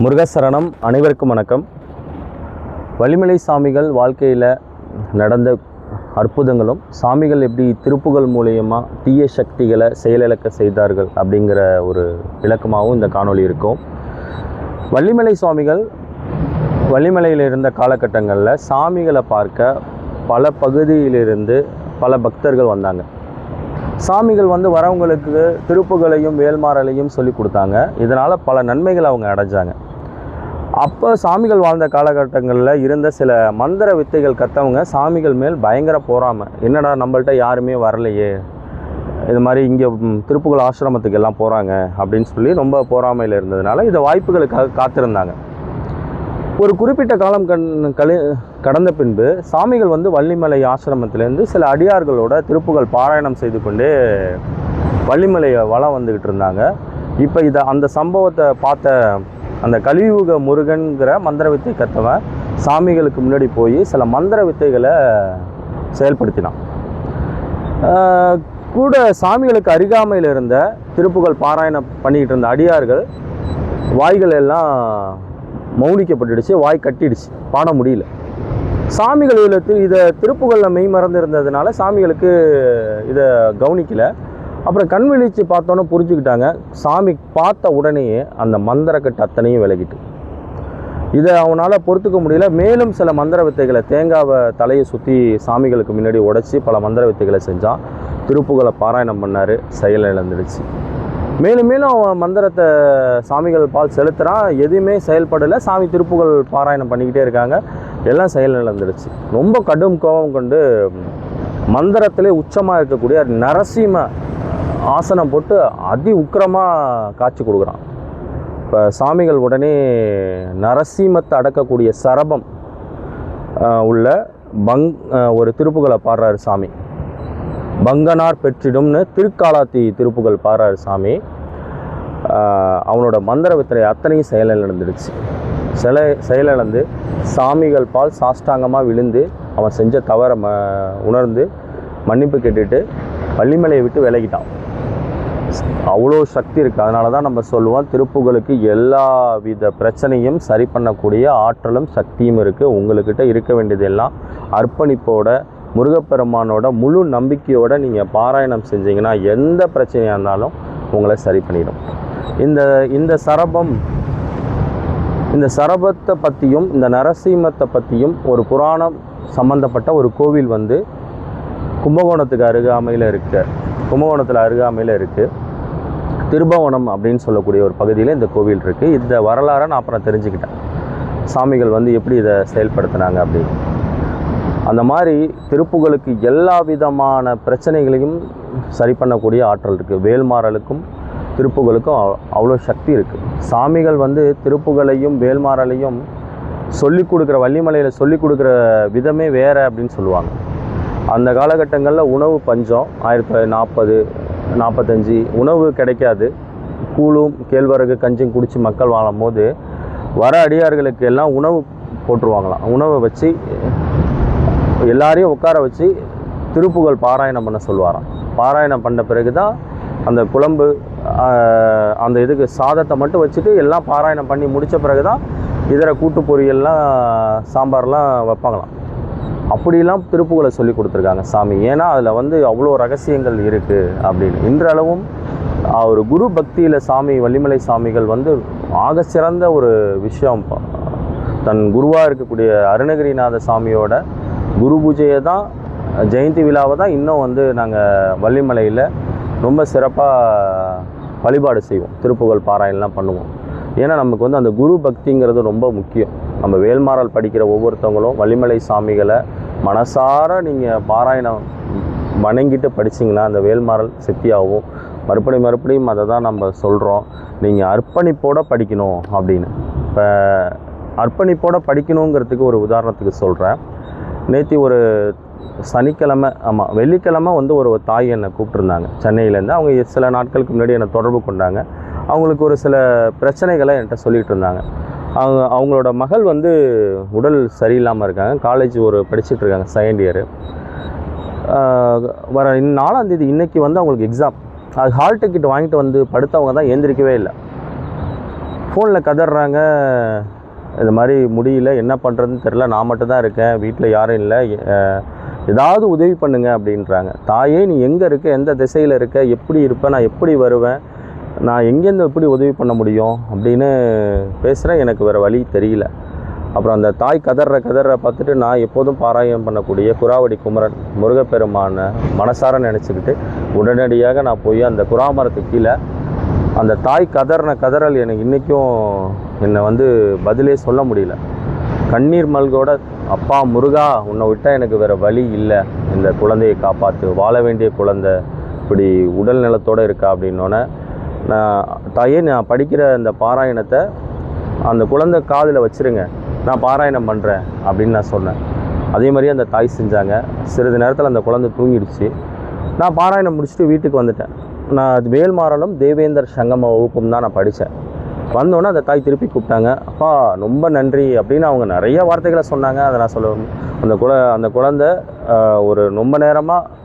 முருகசரணம் அனைவருக்கும் வணக்கம். வள்ளிமலை சாமிகள் வாழ்க்கையில் நடந்த அற்புதங்களும் சாமிகள் எப்படி திருப்புகள் மூலயமா தீய சக்திகளை செயலிழக்க செய்தார்கள் அப்படிங்கிற ஒரு விளக்கமாகவும் இந்த காணொளி இருக்கும். வள்ளிமலை சுவாமிகள் வள்ளிமலையில் இருந்த காலகட்டங்களில் சாமிகளை பார்க்க பல பகுதியிலிருந்து பல பக்தர்கள் வந்தாங்க. சாமிகள் வந்து வரவங்களுக்கு திருப்புகளையும் வேல்மாறலையும் சொல்லி கொடுத்தாங்க. இதனால் பல நன்மைகள் அவங்க அடைஞ்சாங்க. அப்போ சாமிகள் வாழ்ந்த காலகட்டங்களில் இருந்த சில மந்திர வித்தைகள் கற்றவங்க சாமிகள் மேல் பயங்கர போகாமல் என்னடா நம்மள்ட்ட யாருமே வரலையே இது மாதிரி இங்கே திருப்புகழ் ஆசிரமத்துக்கு எல்லாம் போகிறாங்க அப்படின்னு சொல்லி ரொம்ப போராமையில் இருந்ததுனால இந்த வாய்ப்புகளுக்காக காத்திருந்தாங்க. ஒரு குறிப்பிட்ட காலம் கண் கழி கடந்த பின்பு சாமிகள் வந்து வள்ளிமலை ஆசிரமத்திலேருந்து சில அடியார்களோட திருப்புகள் பாராயணம் செய்து கொண்டே வள்ளிமலையை வளம் வந்துக்கிட்டு இருந்தாங்க. இப்போ இதை அந்த சம்பவத்தை பார்த்த அந்த கலியுக முருகன்கிற மந்திர வித்தை கத்தவன் சாமிகளுக்கு முன்னாடி போய் சில மந்திர வித்தைகளை செயல்படுத்தினான். கூட சாமிகளுக்கு அருகாமையில் இருந்த திருப்புகள் பாராயணம் பண்ணிக்கிட்டு இருந்த அடியார்கள் வாய்கள் எல்லாம் மௌனிக்கப்பட்டுடுச்சு வாய் கட்டிடுச்சு. பாட முடியல. சாமிகள் இதில் இதை திருப்புகளில் மெய் மறந்து இருந்ததுனால சாமிகளுக்கு இதை கவனிக்கலை. அப்புறம் கண் விழிச்சு பார்த்தோன்னே புரிஞ்சுக்கிட்டாங்க. சாமி பார்த்த உடனேயே அந்த மந்திரக்கட்டு அத்தனையும் விலகிட்டு. இதை அவனால் பொறுத்துக்க முடியல. மேலும் சில மந்திர வித்தைகளை தேங்காவை தலையை சுற்றி சாமிகளுக்கு முன்னாடி உடைச்சி பல மந்திர வித்தைகளை செஞ்சான். திருப்புகளை பாராயணம் பண்ணார். செயல் இழந்துடுச்சு. மேலும் மேலும் அவன் மந்திரத்தை சாமிகள் பால் செலுத்துகிறான் எதுவுமே செயல்படலை. சாமி திருப்புகள் பாராயணம் பண்ணிக்கிட்டே இருக்காங்க. எல்லாம் செயல் நடந்துருச்சு ரொம்ப கடும் கோபம் கொண்டு மந்திரத்திலே உச்சமாக இருக்கக்கூடிய நரசிம்ம ஆசனம் போட்டு அதி உக்கிரமாக காட்சி கொடுக்குறான். இப்போ சாமிகள் உடனே நரசிம்மத்தை அடக்கக்கூடிய சரபம் உள்ள பங் ஒரு திருப்புகளை பாடுறாரு சாமி. பங்கனார் பெற்றிடும்னு திருக்காலாத்தி திருப்புகள் பாடுறாரு சாமி. அவனோட மந்திர வித்திரை அத்தனையும் செயலிழந்துடுச்சு சில செயலிழந்து சாமிகள் பால் சாஷ்டாங்கமாக விழுந்து அவன் செஞ்ச தவறை ம உணர்ந்து மன்னிப்பு கேட்டுட்டு வள்ளிமலையை விட்டு விலகிட்டான். அவ்வளோ சக்தி இருக்குது அதனால தான் நம்ம சொல்லுவோம் திருப்புகளுக்கு எல்லா வித பிரச்சனையும் சரி பண்ணக்கூடிய ஆற்றலும் சக்தியும் இருக்குது உங்கள்கிட்ட இருக்க வேண்டியதெல்லாம் அர்ப்பணிப்போட முருகப்பெருமானோட முழு நம்பிக்கையோடு நீங்கள் பாராயணம் செஞ்சீங்கன்னா எந்த பிரச்சனையாக இருந்தாலும் உங்களை சரி பண்ணிடும். இந்த இந்த சரபம் இந்த சரபத்தை பற்றியும் இந்த நரசிம்மத்தை பற்றியும் ஒரு புராணம் சம்பந்தப்பட்ட ஒரு கோவில் வந்து கும்பகோணத்துக்கு அருகாமையில் இருக்குது கும்பகோணத்தில் அருகாமையில் இருக்குது திருபவனம் அப்படின்னு சொல்லக்கூடிய ஒரு பகுதியில் இந்த கோவில் இருக்குது இந்த வரலாறை நான் அப்புறம் தெரிஞ்சுக்கிட்டேன். சாமிகள் வந்து எப்படி இதை செயல்படுத்தினாங்க அப்படின்னு. அந்த மாதிரி திருப்புகளுக்கு எல்லா விதமான பிரச்சனைகளையும் சரி பண்ணக்கூடிய ஆற்றல் இருக்குது வேல்மாறலுக்கும் திருப்புகளுக்கும் அவ்வளோ சக்தி இருக்குது சாமிகள் வந்து திருப்புகளையும் வேல்மாறலையும் சொல்லிக் கொடுக்குற வள்ளிமலையில் சொல்லிக் கொடுக்குற விதமே வேறு அப்படின்னு சொல்லுவாங்க. அந்த காலகட்டங்களில் உணவு பஞ்சம் ஆயிரத்தி தொள்ளாயிரத்தி நாற்பது நாற்பத்தஞ்சு உணவு கிடைக்காது. கூழும் கேழ்வரகு கஞ்சும் குடித்து மக்கள் வாழும்போது வர அடியார்களுக்கு எல்லாம் உணவு போட்டுருவாங்களாம். உணவை வச்சு எல்லாரையும் உட்கார வச்சு திருப்புகழ் பாராயணம் பண்ண சொல்லுவாராம். பாராயணம் பண்ண பிறகு தான் அந்த குழம்பு அந்த இதுக்கு சாதத்தை மட்டும் வச்சுட்டு எல்லாம் பாராயணம் பண்ணி முடித்த பிறகு தான் இதர கூட்டு பொரியல்லாம் சாம்பார்லாம் வைப்பாங்களாம். அப்படிலாம் திருப்புகளை சொல்லி கொடுத்துருக்காங்க சாமி. ஏன்னா அதில் வந்து அவ்வளோ ரகசியங்கள் இருக்குது அப்படின்னு. இன்றளவும் அவர் ஒரு குரு பக்தியில் சாமி வள்ளிமலை சாமிகள் வந்து ஆக சிறந்த ஒரு விஷயம். தன் குருவாக இருக்கக்கூடிய அருணகிரிநாத சாமியோட குரு பூஜையை தான் ஜெயந்தி விழாவை தான் இன்னும் வந்து நாங்கள் வள்ளிமலையில் ரொம்ப சிறப்பாக வழிபாடு செய்வோம். திருப்புகழ் பாராயணம்லாம் பண்ணுவோம். ஏன்னா நமக்கு வந்து அந்த குரு பக்திங்கிறது ரொம்ப முக்கியம். நம்ம வேல்மாறல் படிக்கிற ஒவ்வொருத்தவங்களும் வள்ளிமலை சாமிகளை மனசார நீங்கள் பாராயணம் வணங்கிட்டு படிச்சீங்கன்னா அந்த வேல்மாறல் சித்தியாகவும் மறுபடியும் மறுபடியும் அதை தான் நம்ம சொல்கிறோம் நீங்கள் அர்ப்பணிப்போட படிக்கணும் அப்படின்னு. இப்போ அர்ப்பணிப்போடு படிக்கணுங்கிறதுக்கு ஒரு உதாரணத்துக்கு சொல்கிறேன் நேற்று ஒரு சனிக்கிழமை ஆமாம் வெள்ளிக்கிழமை வந்து ஒரு தாய் என்னை கூப்பிட்ருந்தாங்க சென்னையிலேருந்து அவங்க சில நாட்களுக்கு முன்னாடி என்னை தொடர்பு கொண்டாங்க. அவங்களுக்கு ஒரு சில பிரச்சனைகளை என்கிட்ட சொல்லிகிட்டு இருந்தாங்க. அவங்க அவங்களோட மகள் வந்து உடல் சரியில்லாமல் இருக்காங்க. காலேஜ் ஒரு படிச்சுட்டு இருக்காங்க செகண்ட் இயரு வர இன் நாலாம் இன்னைக்கு வந்து அவங்களுக்கு எக்ஸாம் அது ஹால் டிக்கெட் வாங்கிட்டு வந்து படுத்தவங்க தான் எந்திரிக்கவே இல்லை. ஃபோனில் கதறாங்க. இது மாதிரி முடியல என்ன பண்ணுறதுன்னு தெரில நான் மட்டும்தான் இருக்கேன். வீட்டில் யாரும் இல்லை. ஏதாவது உதவி பண்ணுங்க அப்படின்றாங்க. தாயே நீ எங்கே இருக்க? எந்த திசையில் இருக்க? எப்படி இருப்ப? நான் எப்படி வருவேன்? நான் எங்கேருந்து எப்படி உதவி பண்ண முடியும்? அப்படின்னு பேசுகிறேன் எனக்கு வேறு வழி தெரியல. அப்புறம் அந்த தாய் கதற கதற பார்த்துட்டு நான் எப்போதும் பாராயணம் பண்ணக்கூடிய குராவடி குமரன் முருகப்பெருமான மனசார நினச்சிக்கிட்டு உடனடியாக நான் போய் அந்த குராமரத்துக்கு கீழே அந்த தாய் கதறின கதறல் எனக்கு இன்றைக்கும் என்னை வந்து பதிலே சொல்ல முடியல. கண்ணீர் மல்கோட அப்பா முருகா உன்னை விட்டால் எனக்கு வேறு வழி இல்லை. இந்த குழந்தையை காப்பாற்று வாழ வேண்டிய குழந்தை. இப்படி உடல் நலத்தோடு இருக்கா? அப்படின்னோடனே நான் தாயே நான் படிக்கிற இந்த பாராயணத்தை அந்த குழந்தை காதில் வச்சிருங்க. நான் பாராயணம் பண்ணுறேன் அப்படின்னு நான் சொன்னேன். அதே மாதிரியே அந்த தாய் செஞ்சாங்க. சிறிது நேரத்தில் அந்த குழந்தை தூங்கிடுச்சு. நான் பாராயணம் முடிச்சுட்டு வீட்டுக்கு வந்துட்டேன். நான் வேல்மாறலும் தேவேந்தர் சங்கம வகுப்பும் தான் நான் படித்தேன் வந்தோடனே அந்த தாய் திருப்பி கூப்பிட்டாங்க. அப்பா ரொம்ப நன்றி அப்படின்னு அவங்க நிறைய வார்த்தைகளை சொன்னாங்க. அதை நான் சொல்ல அந்த குழ அந்த குழந்தை ஒரு ரொம்ப நேரமாக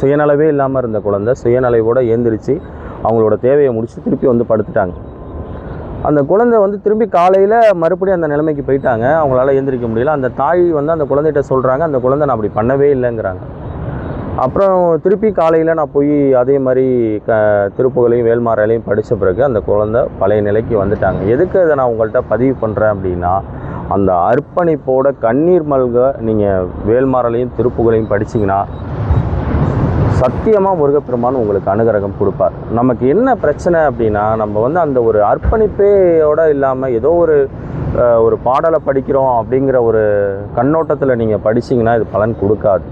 சுயநலவே இல்லாமல் இருந்த குழந்தை சுயநலைவோடு ஏந்திரிச்சு. அவங்களோட தேவையை முடித்து திருப்பி வந்து படுத்துட்டாங்க. அந்த குழந்தை வந்து திரும்பி காலையில் மறுபடியும் அந்த நிலைமைக்கு போயிட்டாங்க. அவங்களால எழுந்திரிக்க முடியல. அந்த தாய் வந்து அந்த குழந்தைகிட்ட சொல்கிறாங்க அந்த குழந்தை நான் அப்படி பண்ணவே இல்லைங்கிறாங்க. அப்புறம் திருப்பி காலையில் நான் போய் அதே மாதிரி க திருப்புகளையும் வேல்மாறையிலையும் படித்த பிறகு அந்த குழந்தை பழைய நிலைக்கு வந்துட்டாங்க. எதுக்கு அதை நான் உங்கள்கிட்ட பதிவு பண்ணுறேன் அப்படின்னா அந்த அர்ப்பணிப்போட கண்ணீர் மல்க நீங்கள் வேல்மாறலையும் திருப்புகளையும் படிச்சீங்கன்னா சத்தியமாக முருகப்பெருமான் உங்களுக்கு அனுகிரகம் கொடுப்பார். நமக்கு என்ன பிரச்சனை அப்படின்னா நம்ம வந்து அந்த ஒரு அர்ப்பணிப்பேயோட இல்லாமல் ஏதோ ஒரு ஒரு பாடலை படிக்கிறோம் அப்படிங்கிற ஒரு கண்ணோட்டத்தில் நீங்கள் படிச்சீங்கன்னா இது பலன் கொடுக்காது.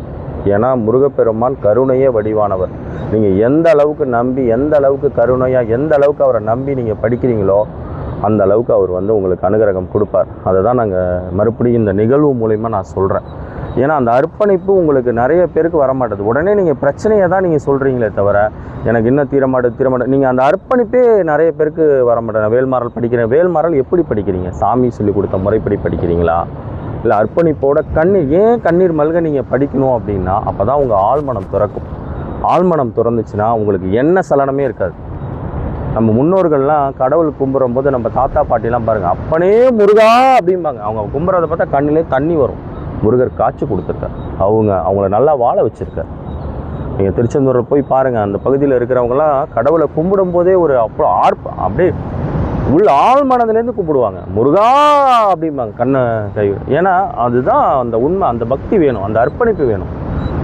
ஏன்னா முருகப்பெருமான் கருணையே வடிவானவர். நீங்கள் எந்த அளவுக்கு நம்பி எந்த அளவுக்கு கருணையாக எந்த அளவுக்கு அவரை நம்பி நீங்கள் படிக்கிறீங்களோ அந்த அளவுக்கு அவர் வந்து உங்களுக்கு அனுகிரகம் கொடுப்பார். அதை தான் நாங்கள் மறுபடியும் இந்த நிகழ்வு மூலிமா நான் சொல்கிறேன் ஏன்னா அந்த அர்ப்பணிப்பு உங்களுக்கு நிறைய பேருக்கு வர மாட்டேது உடனே நீங்கள் பிரச்சனையை தான் நீங்கள் சொல்கிறீங்களே தவிர எனக்கு இன்னும் தீரமாட்டு தீரமாட்டு நீங்கள் அந்த அர்ப்பணிப்பே நிறைய பேருக்கு வர வேல்மாரல் படிக்கிறேன். வேல்மாரல் எப்படி படிக்கிறீங்க? சாமி சொல்லி கொடுத்த முறைப்படி படிக்கிறீங்களா? இல்லை அர்ப்பணிப்போட கண்ணீர் ஏன் கண்ணீர் மல்க நீங்கள் படிக்கணும் அப்படின்னா அப்போ தான் உங்கள் ஆழ்மனம் திறக்கும். ஆழ்மனம் திறந்துச்சுன்னா உங்களுக்கு என்ன சலனமே இருக்காது. நம்ம முன்னோர்கள்லாம் கடவுள் கும்பிடும் போது நம்ம தாத்தா பாட்டிலாம் பாருங்கள் அப்பனே முருகா அப்படிம்பாங்க. அவங்க கும்புறதை பார்த்தா கண்ணிலே தண்ணி வரும். முருகர் காய்ச்சி கொடுத்துருக்கார். அவங்க அவங்கள நல்லா வாழ வச்சுருக்கார். நீங்கள் திருச்செந்தூரில் போய் பாருங்கள் அந்த பகுதியில் இருக்கிறவங்கலாம் கடவுளை கும்பிடும் போதே ஒரு அவ்வளோ ஆர்ப்ப அப்படியே உள்ள ஆழ் மனதுலேருந்து கும்பிடுவாங்க முருகா அப்படிம்பாங்க கண்ணை கை ஏன்னா அதுதான் அந்த உண்மை அந்த பக்தி வேணும் அந்த அர்ப்பணிப்பு வேணும்.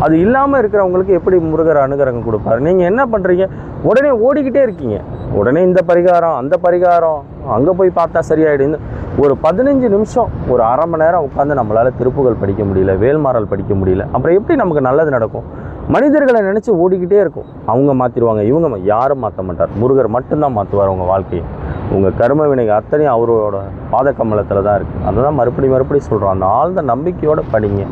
அது இல்லாமல் இருக்கிறவங்களுக்கு எப்படி முருகர் அனுகிரகம் கொடுப்பாரு? நீங்கள் என்ன பண்ணுறீங்க உடனே ஓடிக்கிட்டே இருக்கீங்க. உடனே இந்த பரிகாரம் அந்த பரிகாரம் அங்கே போய் பார்த்தா சரியாயிடுது ஒரு பதினஞ்சு நிமிஷம் ஒரு அரை மணி நேரம் உட்காந்து நம்மளால் திருப்புகள் படிக்க முடியல வேல்மாறல் படிக்க முடியல. அப்புறம் எப்படி நமக்கு நல்லது நடக்கும்? மனிதர்களை நினச்சி ஓடிக்கிட்டே இருக்கும். அவங்க மாற்றிடுவாங்க இவங்க யாரும் மாற்ற மாட்டார். முருகர் மட்டும்தான் மாற்றுவார் அவங்க வாழ்க்கையை. உங்கள் கர்ம வினை அத்தனையும் அவரோட பாத கமலத்தில் தான் இருக்குது அதை தான் மறுபடி மறுபடி சொல்கிறோம் அந்த ஆழ்ந்த நம்பிக்கையோடு படிங்க.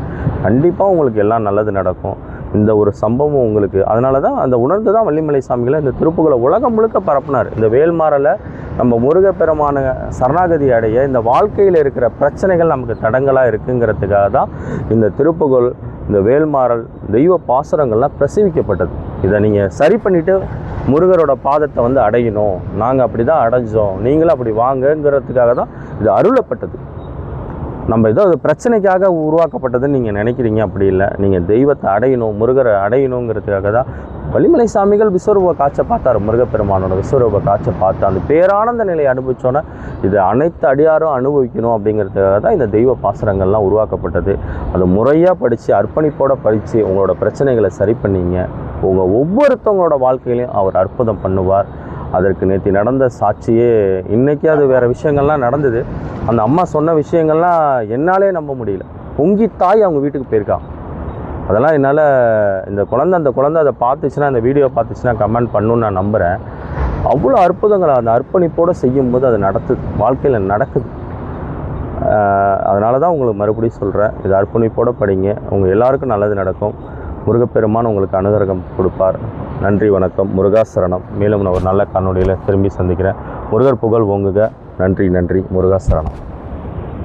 கண்டிப்பாக உங்களுக்கு எல்லாம் நல்லது நடக்கும். இந்த ஒரு சம்பவம் உங்களுக்கு அதனால தான் அந்த உணர்ந்து தான் வள்ளிமலை சாமிகளை இந்த திருப்புகளை உலகம் முழுக்க பரப்புனார். இந்த வேல்மாறலை நம்ம முருகப்பெருமான சரணாகதி அடைய இந்த வாழ்க்கையில் இருக்கிற பிரச்சனைகள் நமக்கு தடங்களாக இருக்குங்கிறதுக்காக தான் இந்த திருப்புகழ் இந்த வேல்மாறல் தெய்வ பாசுரங்கள்லாம் பிரசவிக்கப்பட்டது. இதை நீங்கள் சரி பண்ணிவிட்டு முருகரோட பாதத்தை வந்து அடையணும். நாங்கள் அப்படி தான் அடைஞ்சோம். நீங்களும் அப்படி வாங்கங்கிறதுக்காக தான் இது அருளப்பட்டது. நம்ம ஏதோ அது பிரச்சனைக்காக உருவாக்கப்பட்டதுன்னு நீங்கள் நினைக்கிறீங்க அப்படி இல்லை. நீங்கள் தெய்வத்தை அடையணும் முருகரை அடையணுங்கிறதுக்காக தான் வலிமலை சாமிகள் விஸ்வரூப காட்சை பார்த்தார். முருகப்பெருமானோட விஸ்வரூப காட்சை பார்த்து அந்த பேரானந்த நிலையை அனுபவித்தோன்னே இது அனைத்து அடியாரும் அனுபவிக்கணும் அப்படிங்கிறதுக்காக தான் இந்த தெய்வ பாசுரங்கள்லாம் உருவாக்கப்பட்டது. அதை முறையாக படித்து அர்ப்பணிப்போடு படித்து உங்களோட பிரச்சனைகளை சரி பண்ணிங்க. உங்கள் ஒவ்வொருத்தவங்களோட வாழ்க்கையிலையும் அவர் அற்புதம் பண்ணுவார். அதற்கு நேற்று நடந்த சாட்சியே இன்றைக்கி அது வேறு விஷயங்கள்லாம் நடந்தது. அந்த அம்மா சொன்ன விஷயங்கள்லாம் என்னாலே நம்ப முடியல. பொங்கி தாய் அவங்க வீட்டுக்கு போயிருக்காங்க அதெல்லாம் என்னால் இந்த குழந்தை அந்த குழந்தை அதை பார்த்துச்சுன்னா அந்த வீடியோ பார்த்துச்சுன்னா கமெண்ட் பண்ணுன்னு நான் நம்புகிறேன் அவ்வளோ அற்புதங்களை அந்த அர்ப்பணிப்போடு செய்யும்போது அது நடத்துது வாழ்க்கையில் நடக்குது. அதனால தான் உங்களுக்கு மறுபடியும் சொல்கிறேன் இது அர்ப்பணிப்போடு படிங்க. உங்கள் எல்லாருக்கும் நல்லது நடக்கும். முருகப்பெருமான் உங்களுக்கு அனுகிரகம் கொடுப்பார். நன்றி வணக்கம். முருகாசரணம். மேலும் நான் ஒரு நல்ல காணொலியில் திரும்பி சந்திக்கிறேன். முருகர் புகழ் ஓங்குக. நன்றி நன்றி. முருகாசரணம்.